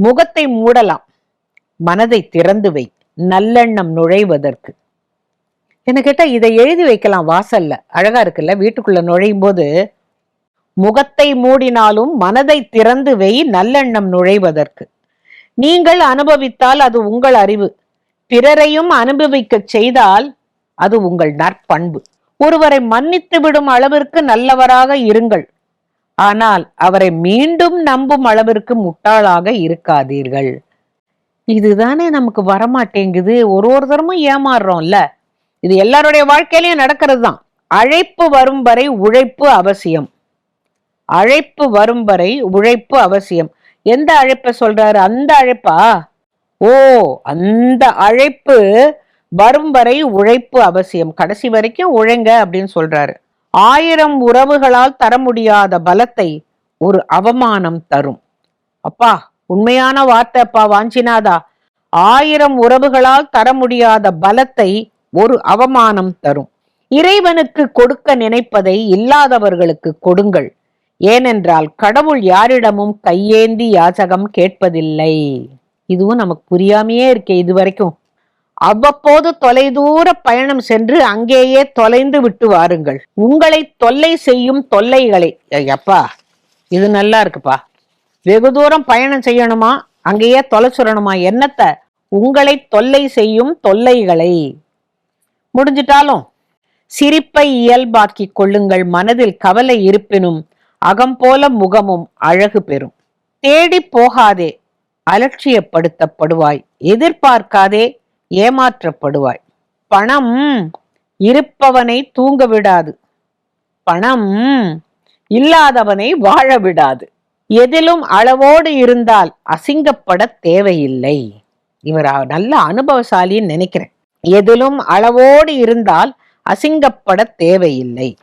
முகத்தை மூடலாம். மனதை திறந்து வை. நல்லெண்ணம் நுழைவதற்கு. என்ன கேட்டா இதை எழுதி வைக்கலாம். வாசல்ல. அழகா இருக்குல்ல? வீட்டுக்குள்ள நுழையும் போது முகத்தை மூடினாலும் மனதை திறந்து வை. நல்லெண்ணம் நுழைவதற்கு. நீங்கள் அனுபவித்தால் அது உங்கள் அறிவு. பிறரையும் அனுபவிக்கச் செய்தால் அது உங்கள் நற்பண்பு. ஒருவரை மன்னித்து விடும் அளவிற்கு நல்லவராக இருங்கள். ஆனால் அவரை மீண்டும் நம்பும் அளவிற்கு முட்டாளாக இருக்காதீர்கள். இதுதானே நமக்கு வரமாட்டேங்குது. ஒரு ஒரு தரமும் ஏமாறுறோம்ல. இது எல்லாருடைய வாழ்க்கையிலையும் நடக்கிறது தான் அழைப்பு வரும் வரை உழைப்பு அவசியம். அழைப்பு வரும் வரை உழைப்பு அவசியம். எந்த அழைப்பை சொல்றாரு? அந்த அழைப்பா? ஓ அந்த அழைப்பு வரும் வரை உழைப்பு அவசியம். கடைசி வரைக்கும் உழைங்க அப்படின்னு சொல்றாரு. ஆயிரம் உறவுகளால் தர முடியாத பலத்தை ஒரு அவமானம் தரும். அப்பா உண்மையான வார்த்தைப்பா வாஞ்சினாதா? ஆயிரம் உறவுகளால் தர முடியாத பலத்தை ஒரு அவமானம் தரும். இறைவனுக்கு கொடுக்க நினைப்பதை இல்லாதவர்களுக்கு கொடுங்கள். ஏனென்றால் கடவுள் யாரிடமும் கையேந்தி யாசகம் கேட்பதில்லை. இதுவும் நமக்கு புரியாமையே இருக்கே இது வரைக்கும் அவ்வப்போது தொலைதூர பயணம் சென்று அங்கேயே தொலைந்து விட்டு வாருங்கள். உங்களை தொல்லை செய்யும் தொல்லைகளை ஐயப்பா இது நல்லா இருக்குப்பா. வெகு தூரம் பயணம் செய்யணுமா? அங்கேயே தொலைச்சுடணுமா என்னத்த? உங்களை தொல்லை செய்யும் தொல்லைகளை. முடிஞ்சிட்டாலும் சிரிப்பை இயல்பாக்கிக் கொள்ளுங்கள். மனதில் கவலை இருப்பினும் அகம் போல முகமும் அழகு பெறும். தேடி போகாதே அலட்சியப்படுத்தப்படுவாய். எதிர்பார்க்காதே ஏமாற்றப்படுவாய். பணம் இருப்பவனை தூங்க விடாது. பணம் இல்லாதவனை வாழ விடாது. எதிலும் அளவோடு இருந்தால் அசிங்கப்பட தேவையில்லை. இவர் நல்ல அனுபவசாலின்னு நினைக்கிறேன். எதிலும் அளவோடு இருந்தால் அசிங்கப்பட தேவையில்லை.